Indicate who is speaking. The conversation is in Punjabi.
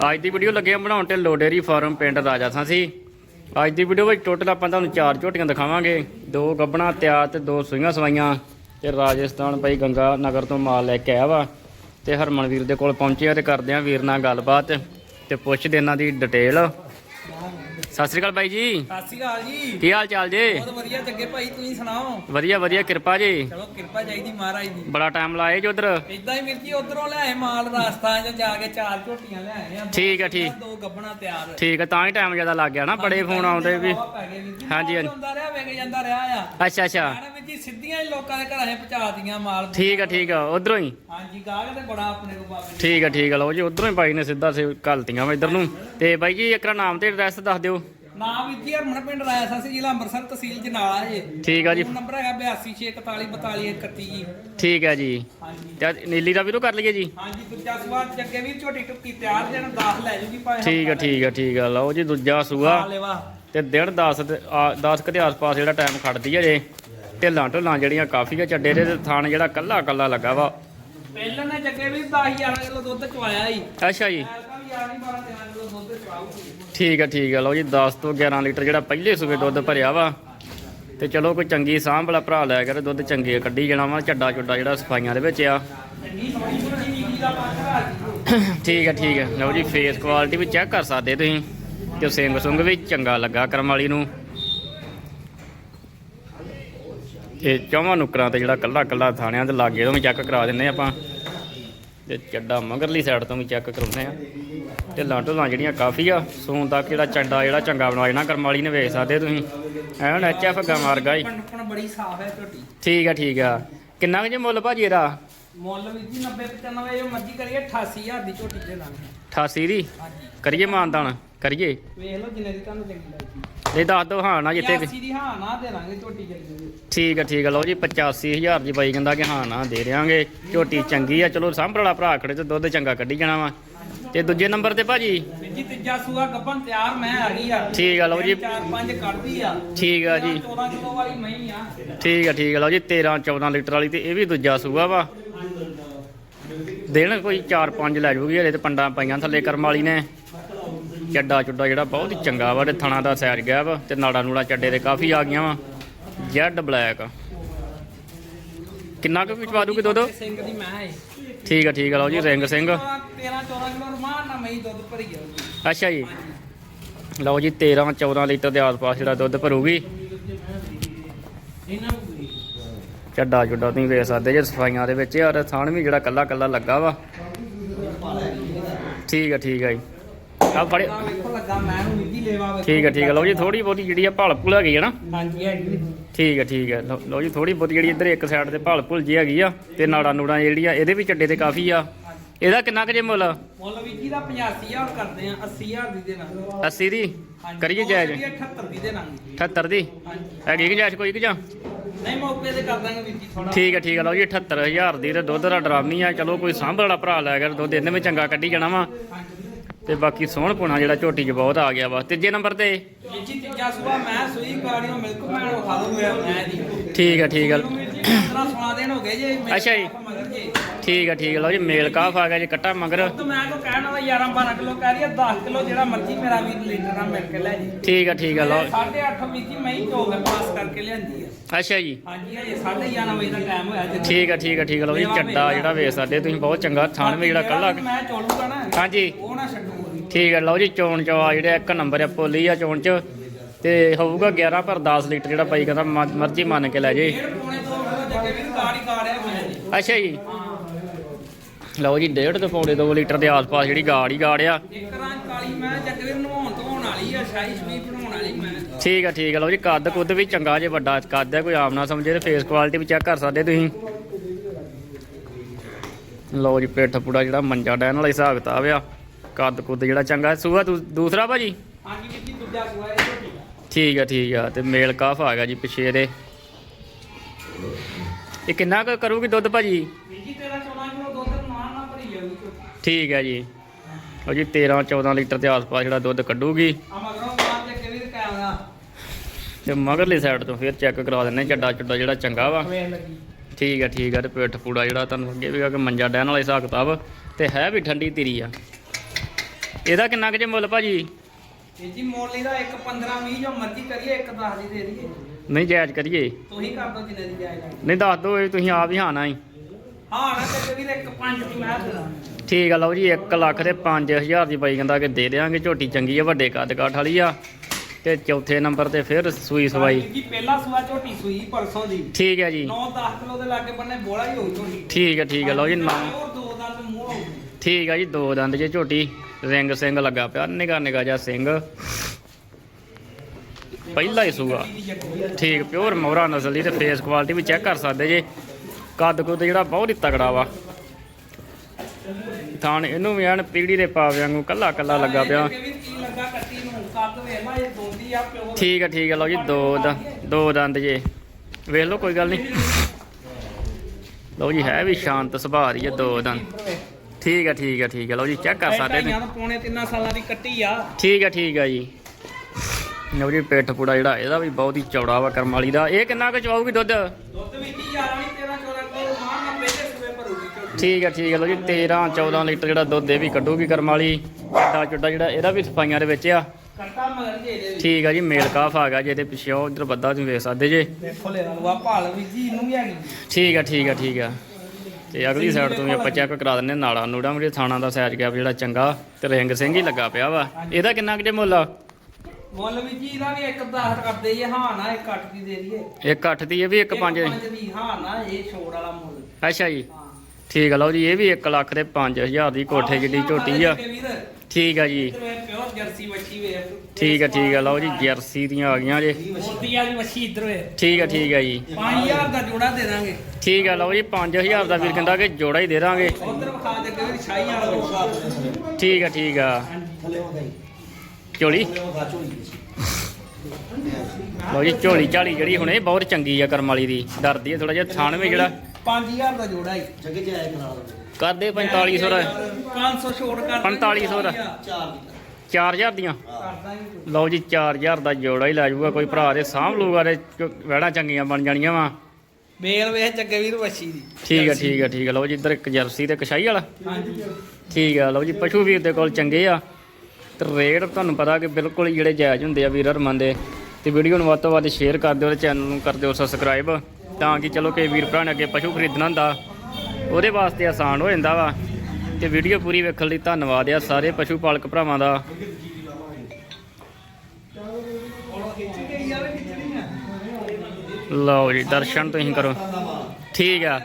Speaker 1: ਅੱਜ ਦੀ ਵੀਡੀਓ ਲੱਗੇ ਬਣਾਉਣ ਤੇ ਲੋਡੇਰੀ ਫਾਰਮ ਪਿੰਡ ਰਾਜਾ ਸੀ। ਅੱਜ ਦੀ ਵੀਡੀਓ ਵਿੱਚ ਟੋਟਲ ਆਪਾਂ ਤੁਹਾਨੂੰ ਚਾਰ ਝੋਟੀਆਂ ਦਿਖਾਵਾਂਗੇ। ਦੋ ਗੱਬਣਾ, ਤਿਆਰ ਤੇ ਦੋ ਸੂਈਆਂ ਸਵਾਈਆਂ। ਤੇ ਰਾਜਸਥਾਨ ਭਾਈ ਗੰਗਾ ਨਗਰ ਤੋਂ ਮਾਲ ਲੈ ਕੇ ਆਇਆ ਵਾ। ਤੇ ਹਰਮਨਵੀਰ ਦੇ ਕੋਲ ਪਹੁੰਚਿਆ ਆ ਤੇ ਕਰਦੇ ਆ ਵੀਰ ਨਾਲ ਗੱਲਬਾਤ। ਤੇ ਪੁੱਛਦੇ ਇਹਨਾਂ ਦੀ ਡਿਟੇਲ ਸਤਿ ਸ਼੍ਰੀ ਅਕਾਲ ਬਾਈ ਜੀ।
Speaker 2: ਸਤਿ ਸ਼੍ਰੀ ਅਕਾਲ ਜੀ।
Speaker 1: ਕੀ ਹਾਲ ਚਾਲ ਜੇ?
Speaker 2: ਬਹੁਤ ਵਧੀਆ ਜੱਗੇ ਭਾਈ ਤੁਸੀਂ ਸੁਣਾਓ?
Speaker 1: ਵਧੀਆ ਵਧੀਆ ਕਿਰਪਾ ਜੀ।
Speaker 2: ਚਲੋ ਕਿਰਪਾ ਚਾਹੀਦੀ ਮਹਾਰਾਜ ਦੀ।
Speaker 1: ਬੜਾ ਟਾਈਮ ਲਾਏ ਜੀ ਉਧਰ।
Speaker 2: ਇਦਾਂ ਹੀ ਵੀਰ ਜੀ ਉਧਰੋਂ ਲਿਆਏ ਮਾਲ ਰਾਸਤਾ 'ਚ ਜਾ ਕੇ ਚਾਰ ਝੋਟੀਆਂ ਲਿਆਏ ਆ।
Speaker 1: ਠੀਕ ਆ, ਠੀਕ।
Speaker 2: ਦੋ ਗੱਬਣਾ ਤਿਆਰ।
Speaker 1: ਠੀਕ ਹੈ ਤਾਂ ਹੀ ਟਾਈਮ ਜ਼ਿਆਦਾ ਲੱਗ ਗਿਆ ਨਾ ਬੜੇ ਫੋਨ ਆਉਂਦੇ ਵੀ। ਹਾਂਜੀ, ਹਾਂਜੀ।
Speaker 2: ਹੁੰਦਾ ਰਿਹਾ ਵੇਖ ਜਾਂਦਾ ਰਿਹਾ ਆ।
Speaker 1: ਅੱਛਾ ਅੱਛਾ।
Speaker 2: ਜੀ ਸਿੱਧੀਆਂ ਹੀ ਲੋਕਾਂ ਦੇ ਘਰਾਂ 'ਚ ਪਹੁੰਚਾਤੀਆਂ ਮਾਲ।
Speaker 1: ਠੀਕ ਆ ਠੀਕ ਆ ਉਧਰੋਂ ਹੀ।
Speaker 2: ਹਾਂਜੀ ਗਾਹਕ ਤੇ ਬੜਾ ਆਪਣੇ ਕੋ ਬਾਬੇ।
Speaker 1: ਠੀਕ ਆ ਠੀਕ ਆ ਲਓ ਜੀ ਉਧਰੋਂ ਹੀ ਬਾਈ ਨੇ ਸਿੱਧਾ ਸੇ ਘਲਤੀਆਂ ਵਾ ਇਧਰ ਨੂੰ। ਤੇ ਬਾਈ ਜੀ ਇੱਕ ਨਾਮ ਤੇ ਐਡਰੈਸ ਦੱਸ ਦਿਓ।
Speaker 2: ਨਾਮ ਵੀਰ ਜੀ ਹਰਮਨ ਪਿੰਡ ਰਾਇਆ ਸਾਸੀ ਜ਼ਿਲ੍ਹਾ ਅੰਮ੍ਰਿਤਸਰ ਤਹਿਸੀਲ ਜਨਾਲਾ ਜੇ।
Speaker 1: ਠੀਕ ਆ ਜੀ।
Speaker 2: ਫੋਨ ਨੰਬਰ ਹੈਗਾ 8264424131 ਜੀ।
Speaker 1: ਠੀਕ ਹੈ ਜੀ।
Speaker 2: ਹਾਂਜੀ।
Speaker 1: ਤੇ ਨੀਲੀ ਦਾ ਵੀਰੋ ਕਰ ਲਈਏ ਜੀ?
Speaker 2: ਹਾਂਜੀ ਦੂਜਾ ਸਵਾਲ ਜੱਗੇ ਵੀਰ ਝੋਟੀ ਟੁੱਕੀ ਤਿਆਰ ਜਣ ਦਾਖ ਲੈ ਜੂਗੀ ਭਾਵੇਂ
Speaker 1: ਠੀਕ ਆ ਠੀਕ ਆ ਠੀਕ ਆ। ਲਓ ਜੀ ਦੂਜਾ ਸੂਆ।
Speaker 2: ਲੈਵਾ।
Speaker 1: ਤੇ ਦਿਨ 10 10 ਕੁ ਦੇ ਆਸ-ਪਾਸ ਜਿਹੜਾ ਟਾਈਮ ਖੜਦੀ ਹੈ ਜੇ। ਢਿੱਲਾਂ ਢੁੱਲਾਂ ਜਿਹੜੀਆਂ ਕਾਫੀ ਆ ਚੱਡੇ ਦੇ ਥਾਣ ਜਿਹੜਾ ਕੱਲਾ ਕੱਲਾ ਲੱਗਾ ਵਾ।
Speaker 2: ਪਹਿਲਾਂ ਨੇ ਜੱਗੇ ਵੀ 10 11 ਕਿਲੋ ਦੁੱਧ ਚਵਾਇਆ ਸੀ
Speaker 1: ਅੱਛਾ ਜੀ। ਠੀਕ ਆ ਠੀਕ ਆ। ਲਓ ਜੀ 10 ਤੋਂ 11 ਲੀਟਰ ਜਿਹੜਾ ਪਹਿਲੇ ਸੂਏ ਦੁੱਧ ਭਰਿਆ ਵਾ। ਤੇ ਚਲੋ ਕੋਈ ਚੰਗੀ ਸਾਂਭ ਵਾਲਾ ਭਰਾ ਲੈ ਕੇ ਤੇ ਦੁੱਧ ਚੰਗੇ ਕੱਢੀ ਜਾਣਾ ਵਾ ਚੱਡਾ ਚੁੱਡਾ ਜਿਹੜਾ ਸਫਾਈਆਂ ਦੇ ਵਿੱਚ ਆ। ਠੀਕ ਹੈ ਠੀਕ ਹੈ ਲਓ ਜੀ ਫੇਸ ਕੁਆਲਿਟੀ ਵੀ ਚੈੱਕ ਕਰ ਸਕਦੇ ਤੁਸੀਂ ਤੇ ਸਿੰਗ ਸੁੰਗ ਵੀ ਚੰਗਾ ਲੱਗਾ ਕਰਮ ਵਾਲੀ ਨੂੰ। ਇਹ ਚੌਵਾਂ ਨੁਕਰਾਂ ਤੇ ਜਿਹੜਾ ਕੱਲਾ ਕੱਲਾ ਥਾਣਿਆਂ ਦੇ ਲਾਗੇ ਤੋਂ ਵੀ ਚੈੱਕ ਕਰਾ ਦਿੰਨੇ ਆਪਾਂ। ਤੇ ਚੱਡਾ ਮਗਰਲੀ ਸਾਈਡ ਤੋਂ ਵੀ ਚੈੱਕ ਕਰਾਉਂਦੇ ਆ। ਤੇ ਢੁੱਲਾਂ ਜਿਹੜੀਆਂ ਕਾਫੀ ਆ ਸੂਨ ਤੱਕ ਜਿਹੜਾ ਚੱਡਾ ਜਿਹੜਾ ਚੰਗਾ ਬਣਾ ਜਾਣਾ ਕਰਮ ਵਾਲੀ ਨੇ ਵੇਖ ਸਕਦੇ ਤੁਸੀਂ। ਐਨ ਐਚ ਐਫ ਗਾ ਮਾਰ ਗਾਈ
Speaker 2: ਬੜੀ ਸਾਫ਼ ਹੈ ਝੋਟੀ।
Speaker 1: ਠੀਕ ਆ ਠੀਕ ਆ। ਕਿੰਨਾ ਕੁ ਜੇ ਮੁੱਲ ਭਾਜੀ ਇਹਦਾ?
Speaker 2: ਮੁੱਲ ਵੀ ਜੀ 90 95 ਜੋ ਮਰਜ਼ੀ ਕਰੀਏ 88000 ਦੀ ਝੋਟੀ ਦੇ ਦਾਂਗੇ।
Speaker 1: 88 ਦੀ?
Speaker 2: ਹਾਂਜੀ।
Speaker 1: ਕਰੀਏ ਮਾਨਦਾਨ ਕਰੀਏ?
Speaker 2: ਵੇਖ ਲਓ ਜਿੰਨੇ ਦੀ ਤੁਹਾਨੂੰ ਚੰਗੀ ਲੱਗਦੀ।
Speaker 1: ਇਹ ਦੱਸ ਦੋ ਹਾਂ ਨਾ ਜਿੱਥੇ
Speaker 2: 80 ਦੀ ਹਾਂ ਨਾ ਦੇ ਦਾਂਗੇ ਝੋਟੀ ਚੰਗੀ
Speaker 1: ਠੀਕ ਆ ਠੀਕ ਆ ਲਓ ਜੀ 85000 ਦੀ ਬਾਈ ਕਹਿੰਦਾ ਕਿ ਹਾਂ ਨਾ ਦੇ ਦਿਆਂਗੇ। ਝੋਟੀ ਚੰਗੀ ਆ ਚਲੋ ਸਾਂਭਣ ਵਾਲਾ ਭਰਾ ਖੜੇ ਤੇ ਦੁੱਧ ਚੰਗਾ ਕੱਢੀ ਜਾਣਾ ਵਾ। ਤੇ ਦੂਜੇ ਨੰਬਰ ਤੇ ਭਾਜੀ?
Speaker 2: ਵੀਰ ਜੀ ਤੀਜਾ ਸੂਆ ਗੱਬਨ ਤਿਆਰ ਮੈਂ ਆ ਗਈ ਆ।
Speaker 1: ਠੀਕ ਆ ਲਓ ਜੀ।
Speaker 2: ਚਾਰ ਪੰਜ ਕੱਢਦੀ ਆ।
Speaker 1: ਠੀਕ ਆ ਜੀ।
Speaker 2: 14 ਕਿਲੋ ਵਾਲੀ ਮਹੀਂ ਆ।
Speaker 1: ਠੀਕ ਆ ਠੀਕ ਆ ਲਓ ਜੀ 13 14 ਲੀਟਰ ਵਾਲੀ ਤੇ ਇਹ ਵੀ ਦੂਜਾ ਸੂਆ ਵਾ। ਦੇਣ ਕੋਈ 4-5 ਲੈ ਜੂਗੀ ਹਲੇ ਤੇ ਪੰਡਾਂ ਪਾਈਆਂ ਥੱਲੇ ਕਰਮ ਵਾਲੀ ਨੇ। ਚੱਡਾ ਚੁੱਡਾ ਜਿਹੜਾ ਬਹੁਤ ਹੀ ਚੰਗਾ ਵਾ ਤੇ ਥਣਾ ਦਾ ਸੈਰ ਗਿਆ ਵਾ ਤੇ ਨਾੜਾ ਨੂੜਾ ਚੱਡੇ ਦੇ ਕਾਫੀ ਆ ਗਈਆਂ ਵਾ। Z black. ਕਿੰਨਾ ਕੁ ਵਿੱਚ ਪਾ ਦੂਗੀ ਦੁੱਧ?
Speaker 2: ਸਿੰਘ ਦੀ ਮੈਂ ਏ
Speaker 1: ਠੀਕ ਆ ਠੀਕ ਆ ਲਓ ਜੀ ਰਿੰਗ ਸਿੰਘ।
Speaker 2: 13 14 ਕਿਲੋ ਰਮਾਨ ਨਾ ਮਹੀਂ ਦੁੱਧ ਭਰੀ ਜਾਊਗੀ
Speaker 1: ਅੱਛਾ ਜੀ। ਲਓ ਜੀ 13 14 ਲੀਟਰ ਦੇ ਆਸ-ਪਾਸ ਜਿਹੜਾ ਦੁੱਧ ਭਰੂਗੀ।
Speaker 2: ਇਹਨਾਂ ਨੂੰ
Speaker 1: ਚੱਡਾ ਚੁੱਡਾ ਤੁਸੀਂ ਵੇਖ ਸਕਦੇ ਜੇ ਸਫਾਈਆਂ ਦੇ ਵਿੱਚ ਯਾਰ ਥਾਣ ਵੀ ਜਿਹੜਾ ਕੱਲਾ ਕੱਲਾ ਲੱਗਾ ਵਾ। ਠੀਕ ਆ ਠੀਕ ਆ ਜੀ। ਆ ਫੜੇ
Speaker 2: ਵੇਖੋ ਲੱਗਾ ਮੈਂ ਨੂੰ ਨਿੱਜੀ ਲੈਵਾ ਵੇਖੋ।
Speaker 1: ਠੀਕ ਆ ਠੀਕ ਆ। ਲਓ ਜੀ ਥੋੜੀ ਬਹੁਤੀ ਜਿਹੜੀ ਆ ਭਲ ਭੁਲ ਹੈਗੀ ਆ ਨਾ।
Speaker 2: ਹਾਂਜੀ ਹੈਗੀ
Speaker 1: ਠੀਕ ਆ ਠੀਕ ਆ। ਲਓ- ਲਓ ਜੀ ਥੋੜੀ ਬਹੁਤੀ ਜਿਹੜੀ ਇੱਧਰ ਇੱਕ ਸਾਈਡ ਤੇ ਭਲ ਭੁਲ ਜੀ ਹੈਗੀ ਆ ਤੇ ਨਾੜਾ ਨੂੜਾ ਜਿਹੜੀ ਆ ਇਹਦੇ ਵੀ ਚੱਡੇ ਤੇ ਕਾਫੀ ਆ। ਇਹਦਾ ਕਿੰਨਾ ਕੁ ਜੇ ਮੁੱਲ?
Speaker 2: ਮੁੱਲ ਵੀ ਜੀ ਦਾ 85000 ਕਰਦੇ ਆ 80000 ਦੀ ਦੇ ਨਾਲ
Speaker 1: 80 ਦੀ? ਕਰੀਏ ਜਾਇਜ਼?
Speaker 2: 78 ਦੀ ਦੇ ਨਾਲ
Speaker 1: 78 ਦੀ? ਹੈਗੀ ਕਿ ਜਾਇਜ਼ ਕੋਈ ਕਿ ਜਾਂ?
Speaker 2: ਨਹੀਂ ਮੌਕੇ ਤੇ ਕਰ ਦਾਂਗੇ ਵੀਰ ਜੀ ਥੋੜਾ
Speaker 1: ਠੀਕ ਹੈ ਠੀਕ ਹੈ ਲਓ ਜੀ 78000 ਦੀ ਤੇ ਦੁੱਧ ਦਾ ਡਰਾਮੀ ਆ। ਚਲੋ ਕੋਈ ਸਾਂਭ ਵਾਲਾ ਭਰਾ ਲੈ ਗਿਆ ਦੁੱਧ ਇਹਨੇ ਵੀ ਚੰਗਾ ਕੱਢੀ ਜਾਣਾ ਵਾ। ਤੇ ਬਾਕੀ ਸੋਹਣ ਪੁਣਾ ਜਿਹੜਾ ਝੋਟੀ 'ਚ ਬਹੁਤ ਆ ਗਿਆ ਵਾ। ਤੀਜੇ ਨੰਬਰ ਤੇ?
Speaker 2: ਵੀਰ ਜੀ ਤੀਜਾ ਸੂਆ ਮੈਂ ਸੂਈ ਗਾੜੀਆਂ ਮਿਲਕ ਭੈਣ ਵਿਖਾ ਦੋ ਮੇਰਾ ਮੈਂ ਦੀ
Speaker 1: ਠੀਕ ਹੈ ਠੀਕ ਹੈ
Speaker 2: ਵੀਰ ਜੀ 15 16 ਦਿਨ ਹੋ ਗਏ ਜੇ ਮੇਰੇ
Speaker 1: ਅੱਛਾ ਜੀ। ਠੀਕ ਹੈ ਠੀਕ ਹੈ ਲਓ ਜੀ ਮੇਲ ਕਾਫ ਆ ਗਿਆ ਜੀ ਕੱਟਾ ਮਗਰ।
Speaker 2: ਤਾਂ ਮੈਂ ਕੋ ਕਹਿਣ ਵਾਲਾ 11 12 ਕਿਲੋ ਕਹਿ ਰਹੀ ਆ 10 ਕਿਲੋ ਜਿਹੜਾ ਮਰਜ਼ੀ ਮੇਰਾ ਵੀਰ ਲੀਟਰ ਨਾਲ ਮਿਲ ਕੇ ਲੈ ਜੀ।
Speaker 1: ਠੀਕ ਠੀਕ ਹੈ ਲਓ।
Speaker 2: 8:30 ਵੀਰ ਜੀ ਮੈਂ ਹੀ ਧੋ ਕੇ ਪਾਸ ਕਰਕੇ ਲਿਆਂਦੀ ਆ।
Speaker 1: ਅੱਛਾ ਜੀ।
Speaker 2: ਹਾਂਜੀ ਹਜੇ 11:30 ਵਜੇ ਦਾ ਟਾਈਮ ਹੋਇਆ ਜੀ
Speaker 1: ਠੀਕ ਹੈ ਠੀਕ ਹੈ ਠੀਕ ਹੈ ਲਓ ਜੀ ਚੱਡਾ ਜਿਹੜਾ ਵੇਖ ਸਕਦੇ ਤੁਸੀਂ ਬਹੁਤ ਚੰਗਾ ਥਾਣ ਵੀ ਜਿਹੜਾ ਕੱਲਾ
Speaker 2: ਮੈਂ ਚੋਲੂਗਾ ਨਾ
Speaker 1: ਹਾਂਜੀ।
Speaker 2: ਉਹ ਨਾ ਛੱਡੂਗਾ
Speaker 1: ਠੀਕ ਹੈ, ਲਓ ਜੀ, ਚੋਣ ਚਵਾ ਜਿਹੜਾ ਇੱਕ ਨੰਬਰ ਆ, ਪੋਲੀ ਆ ਚੋਣ 'ਚ। ਤੇ ਹੋਊਗਾ 11 ਪਰ 10 ਲੀਟਰ ਜਿਹੜਾ ਬਾਈ ਕਹਿੰਦਾ ਮਰਜ਼ੀ ਮੰਨ ਕੇ ਲੈ ਜੇ। ਅੱਛਾ ਜੀ। ਲਓ ਜੀ, ਡੇਢ ਤੋਂ ਪੌਣੇ 2 ਲੀਟਰ ਦੇ ਆਸ-ਪਾਸ ਜਿਹੜੀ ਗਾੜ ਹੀ ਗਾੜ ਆ। ਠੀਕ ਆ ਠੀਕ ਆ, ਲਓ ਜੀ, ਕੱਦ ਕੁੱਦ ਵੀ ਚੰਗਾ ਜੇ ਵੱਡਾ, ਕੱਦ ਹੈ ਕੋਈ ਆਮ ਨਾ ਸਮਝੇ ਤੇ ਫੇਸ ਕੁਆਲਿਟੀ ਵੀ ਚੈੱਕ ਕਰ ਸਕਦੇ ਤੁਸੀਂ। ਲਓ ਜੀ ਪੇਠ ਪੂੜਾ ਜਿਹੜਾ ਮੰਜਾ ਡੈਨ ਵਾਲਾ ਹਿਸਾਬ ਕਿਤਾਬ ਆ। ਕੱਦ ਕੁੱਦ ਜਿਹੜਾ ਚੰਗਾ ਸੂਆ ਦੂ- ਦੂਸਰਾ ਭਾਜੀ?
Speaker 2: ਹਾਂਜੀ ਵੀਰ ਜੀ ਦੂਜਾ ਸੂਆ ਇਹ ਝੋਟੀ ਦਾ
Speaker 1: ਠੀਕ ਆ ਠੀਕ ਆ ਤੇ ਮੇਲ ਕਾਫ ਆ ਗਿਆ ਜੀ ਪਿਛੇ ਇਹਦੇ। ਇਹ ਕਿੰਨਾ ਕੁ ਕਰੂਗੀ ਦੁੱਧ ਭਾਜੀ?
Speaker 2: ਵੀਰ ਜੀ ਤੇਰਾ 14 ਕਿਲੋ ਦੁੱਧ ਨਾਲ ਨਾ ਭਰੀ ਜਾਊਗੀ ਝੋਟੀ
Speaker 1: ਠੀਕ ਹੈ ਜੀ। ਲਓ ਜੀ 13 14 ਲੀਟਰ ਦੇ ਆਸ-ਪਾਸ ਜਿਹੜਾ ਦੁੱਧ ਕੱਢੂਗੀ।
Speaker 2: ਆ ਮਗਰੋਂ ਮਾਰ
Speaker 1: ਤੇ ਮਗਰਲੀ ਸਾਈਡ ਤੋਂ ਫਿਰ ਚੈੱਕ ਕਰਵਾ ਦਿੰਨੇ ਚੱਡਾ ਚੁੱਡਾ ਜਿਹੜਾ ਚੰਗਾ ਵਾ।
Speaker 2: ਲੱਗੀ
Speaker 1: ਠੀਕ ਹੈ ਠੀਕ ਹੈ ਤੇ ਪੇਟ ਪੂੜਾ ਜਿਹੜਾ ਤੁਹਾਨੂੰ ਅੱਗੇ ਵੀ ਆ ਕਿ ਮੰਜਾ ਡੈਨ ਵਾਲਾ ਹਿਸਾਬ ਕਿਤਾਬ ਤੇ ਹੈ ਵੀ ਠੰਡੀ ਤੇਰੀ ਆ। ਇਹਦਾ ਕਿੰਨਾ ਕੁ ਜੇ ਮੁੱਲ ਭਾਜੀ?
Speaker 2: ਇਹ ਜੀ ਮੋਲੀ ਦਾ ਇੱਕ 15 20 ਜੋ ਮਰਜ਼ੀ ਕਰੀਏ ਇੱਕ 10 ਦੀ ਦੇ ਦਈਏ।
Speaker 1: ਨਹੀਂ ਜਾਇਜ਼ ਕਰੀਏ।
Speaker 2: ਤੁਸੀਂ ਕਰ ਦੋ ਜਿੰਨੇ ਦੀ ਜਾਇਜ਼
Speaker 1: ਨਹੀਂ ਦੱਸ ਦੋ ਇਹ ਤੁਸੀਂ ਆਪ ਹੀ ਹਾਂ ਨਾ ਹੀ
Speaker 2: ਹਾਂ ਨਾ ਤੇ ਵੀਰ ਇੱਕ 5 ਦੀ ਮੈਂ ਦੇਣਾ।
Speaker 1: ਠੀਕ ਆ ਲਓ ਜੀ 1 ਲੱਖ ਤੇ 5000 ਦੀ ਬਾਈ ਕਹਿੰਦਾ ਕਿ ਦੇ ਦੇਾਂਗੇ ਝੋਟੀ ਚੰਗੀ ਆ ਵੱਡੇ ਕੱਦ ਕਾਠ ਵਾਲੀ ਆ। ਤੇ ਚੌਥੇ ਨੰਬਰ ਤੇ ਫਿਰ ਸੂਈ ਸਵਾਈ।
Speaker 2: ਜੀ ਪਹਿਲਾ ਸੂਆ ਝੋਟੀ ਸੂਈ ਪਰਸੋਂ ਦੀ।
Speaker 1: ਠੀਕ ਹੈ ਜੀ।
Speaker 2: 9-10 ਕਿਲੋ ਦੇ ਲਾਗੇ ਬੰਨੇ ਬੋਲਾ ਹੀ ਹੋਊ ਝੋਟੀ।
Speaker 1: ਠੀਕ ਹੈ ਠੀਕ ਹੈ ਲਓ ਜੀ ਨਾ।
Speaker 2: ਹੋਰ ਦੋ ਦੰਦ ਮੂੰਹ ਹੋਊ।
Speaker 1: ਠੀਕ ਆ ਜੀ ਦੋ ਦੰਦ ਜੇ ਝੋਟੀ। ਰਿੰਗ ਸਿੰਘ ਲੱਗਾ ਪਿਆ ਨਿਗਾ ਨਿਗਾ ਜਿਹਾ ਸਿੰਘ। ਪਹਿਲਾ ਹੀ ਸੂਆ। ਠੀਕ ਪਿਓਰ ਮੋਹਰਾ ਨਸਲ ਦੀ ਤੇ ਫੇਸ ਕੁਆਲਿਟੀ ਵੀ ਚੈੱਕ ਕਰ ਸਕਦੇ ਜੇ। ਕੱਦ ਕੁੱਦ ਜਿਹੜਾ ਬਹੁਤ ਹੀ ਤਗੜਾ ਵਾ। ਥਾਣ ਇਹਨੂੰ ਵੀ ਐਨ ਪੀੜੀ ਦੇ ਪਾਵੇ ਵਾਂਗੂ ਕੱਲਾ ਕੱਲਾ ਲੱਗਾ ਪਿਆ। ਠੀਕ ਹੈ ਠੀਕ ਹੈ ਲਓ ਜੀ ਦੋ ਦੰਦ ਦੋ ਦੰਦ ਜੇ। ਵੇਖ ਲਓ ਕੋਈ ਗੱਲ ਨਹੀਂ। ਲਓ ਜੀ ਹੈ ਵੀ ਸ਼ਾਂਤ ਸੁਭਾਅ ਦੀ ਹੈ ਦੋ ਦੰਦ। ਠੀਕ ਹੈ ਠੀਕ ਹੈ ਠੀਕ ਹੈ ਲਓ ਜੀ ਚੈੱਕ ਕਰ ਸਕਦੇ ਨੇ
Speaker 2: ਪੌਣੇ ਤਿੰਨਾਂ ਸਾਲਾਂ ਦੀ ਕੱਟੀ ਆ।
Speaker 1: ਠੀਕ ਹੈ ਠੀਕ ਹੈ ਜੀ। ਲਓ ਜੀ ਪਿੱਠ ਪੂੜਾ ਜਿਹੜਾ ਇਹਦਾ ਵੀ ਬਹੁਤ ਹੀ ਚੌੜਾ ਵਾ ਕਰਮ ਵਾਲੀ ਦਾ। ਇਹ ਕਿੰਨਾ ਕੁ ਚਵਾਊਗੀ ਦੁੱਧ?
Speaker 2: ਦੁੱਧ ਵੀ 11000 ਵਾਲੀ 13 14 ਕਿਲੋ ਮਾਂ ਨਾ ਪਹਿਲੇ ਸੂਏ ਭਰੂਗੀ
Speaker 1: ਠੀਕ ਹੈ ਠੀਕ ਹੈ ਲਓ ਜੀ 13 14 ਲੀਟਰ ਜਿਹੜਾ ਦੁੱਧ ਇਹ ਵੀ ਕੱਢੂਗੀ ਕਰਮ ਵਾਲੀ। ਵੱਡਾ ਚੁੱਡਾ ਜਿਹੜਾ ਇਹਦਾ ਵੀ ਸਫਾਈਆਂ ਦੇ ਵਿੱਚ ਆ।
Speaker 2: ਕੱਟਾ ਮਗਰ ਜੇ ਇਹਦੇ
Speaker 1: ਠੀਕ ਹੈ ਜੀ ਮੇਲ ਕਾਫ ਆ ਗਿਆ ਜੇ ਇਹਦੇ ਪਿੱਛੇ ਉਹ ਉਧਰ ਬੱਦਾ ਤੁਸੀਂ ਵੇਖ ਸਕਦੇ ਜੇ।
Speaker 2: ਦੇਖੋ ਲੈ ਲਵਾ ਭਾਲ ਵੀ ਜੀ ਇਹਨੂੰ ਵੀ ਹੈਗੀ।
Speaker 1: ਠੀਕ ਹੈ ਠੀਕ ਹੈ ਠੀਕ ਹੈ ਤੇ ਅਗਲੀ ਸਾਈਡ ਤੋਂ ਵੀ ਆਪਾਂ ਚੈੱਕ ਕਰਾ ਦਿੰਨੇ ਨਾੜਾ ਨੂੜਾ ਮੇਰੇ ਥਾਣਾ ਦਾ ਸਾਈਜ਼ ਗਿਆ ਜਿਹੜਾ ਚੰਗਾ ਤੇ ਰਿੰਗ ਸਿੰਘ ਹੀ ਲੱਗਾ ਪਿਆ ਵਾ। ਇਹਦਾ ਕਿੰਨਾ ਕੁ ਜੇ ਮੁੱਲ ਆ?
Speaker 2: ਮੁੱਲ ਵੀ ਜੀ ਇਹਦਾ ਵੀ ਇੱਕ 10 ਕਰਦੇ ਇਹ ਹਾਂ ਨਾ ਇੱਕ 8 ਦੀ ਦੇ ਦਈਏ।
Speaker 1: ਇੱਕ 8 ਦੀ ਇਹ ਵੀ ਇੱਕ 5
Speaker 2: ਪੰਜ ਦੀ? ਹਾਂ ਨਾ ਇਹ ਛੋੜ ਵਾਲਾ ਮੁੱਲ।
Speaker 1: ਅੱਛਾ ਜੀ।
Speaker 2: ਹਾਂ
Speaker 1: ਠੀਕ ਆ ਲਓ ਜੀ ਇਹ ਵੀ 1 ਲੱਖ ਤੇ 5000 ਦੀ ਕੋਠੇ ਜਿੱਡੀ ਝੋਟੀ ਆ। ਠੀਕ ਆ ਜੀ।
Speaker 2: ਪਿਓਰ ਜਰਸੀ ਵੱਛੀ ਵੇ
Speaker 1: ਠੀਕ ਆ ਠੀਕ ਆ ਲਓ ਜੀ ਜਰਸੀ ਦੀਆਂ ਆ ਗਈਆਂ ਜੇ।
Speaker 2: ਮੋਤੀ ਵਾਲੀ ਵੱਛੀ ਇੱਧਰ ਵੇ।
Speaker 1: ਠੀਕ ਆ ਠੀਕ ਆ ਜੀ।
Speaker 2: 5000 ਦਾ ਜੋੜਾ ਦੇ ਦਾਂਗੇ।
Speaker 1: ਠੀਕ ਆ ਲਓ ਜੀ 5000 ਦਾ ਵੀਰ ਕਹਿੰਦਾ ਕਿ ਜੋੜਾ ਹੀ ਦੇ ਦਾਂਗੇ।
Speaker 2: ਉਧਰ ਵਿਖਾ ਦੇ ਕਿ ਛਾਈ ਵਾਲਾ ਲੋਕ
Speaker 1: ਠੀਕ ਆ ਠੀਕ ਆ। ਝੋਲੀ? ਲਓ ਜੀ ਝੋਲੀ ਝਾਲੀ ਜਿਹੜੀ ਹੁਣ ਬਹੁਤ ਚੰਗੀ ਆ ਕਰਮ ਵਾਲੀ ਦੀ। ਡਰਦੀ ਆ ਥੋੜਾ ਜਿਹਾ ਥਾਣ ਵੀ ਜਿਹੜਾ
Speaker 2: 5000 ਦਾ ਜੋੜਾ ਹੀ
Speaker 3: ਜੱਗੇ ਚ ਆਇਆ ਕਰਾ ਲਓ
Speaker 1: ਕਰਦੇ 4500 ਦਾ।
Speaker 2: 500 ਛੋੜ ਕਰ
Speaker 1: 4500 ਦਾ।
Speaker 3: ਚਾਰ ਦੀ।
Speaker 1: 4000 ਦੀਆਂ?
Speaker 2: ਕਰਦਾ ਹੀ
Speaker 1: ਲਓ ਜੀ 4000 ਦਾ ਜੋੜਾ ਹੀ ਲੈ ਜਾਊਗਾ। ਕੋਈ ਭਰਾ ਦੇ ਸਾਂਭ ਲੂਗਾ ਤੇ ਵਹਿਣਾ ਚੰਗੀਆਂ ਬਣ ਜਾਣੀਆਂ ਵਾ।
Speaker 2: ਮੇਲ ਵੇਖ ਜੱਗੇ ਵੀਰ ਵੱਛੀ ਦੀ।
Speaker 1: ਠੀਕ ਆ ਠੀਕ ਆ ਠੀਕ ਆ। ਲਓ ਜੀ ਇੱਧਰ ਇੱਕ ਜਰਸੀ ਤੇ ਕਸ਼ਾਈ ਵਾਲਾ।
Speaker 2: ਹਾਂਜੀ।
Speaker 1: ਠੀਕ ਆ ਲਓ ਜੀ ਪਸ਼ੂ ਵੀਰ ਦੇ ਕੋਲ ਚੰਗੇ ਆ। ਤੇ ਰੇਟ ਤੁਹਾਨੂੰ ਪਤਾ ਕਿ ਬਿਲਕੁਲ ਜਿਹੜੇ ਜਾਇਜ਼ ਹੁੰਦੇ ਆ ਵੀਰ ਹਰਮਨ ਦੇ। ਤੇ ਵੀਡੀਓ ਨੂੰ ਵੱਧ ਤੋਂ ਵੱਧ ਸ਼ੇਅਰ ਕਰ ਦਿਓ ਤੇ ਚੈਨਲ ਨੂੰ ਕਰ ਦਿਓ ਸਬਸਕ੍ਰਾਈਬ ਤਾਂ ਕਿ ਚਲੋ ਕਿ ਵੀਰ ਭਰਾ ਨੇ ਅੱਗੇ ਪਸ਼ੂ ਖਰੀਦਣਾ ਹੁੰਦਾ। ਉਹਦੇ ਵਾਸਤੇ ਆਸਾਨ ਹੋ ਜਾਂਦਾ ਵਾ। ਤੇ ਵੀਡੀਓ ਪੂਰੀ ਵੇਖਣ ਲਈ ਧੰਨਵਾਦ ਆ ਸਾਰੇ ਪਸ਼ੂ ਪਾਲਕ ਭਰਾਵਾਂ ਦਾ। ਲਓ ਜੀ, ਦਰਸ਼ਨ ਤੁਸੀਂ ਕਰੋ। ਠੀਕ ਆ।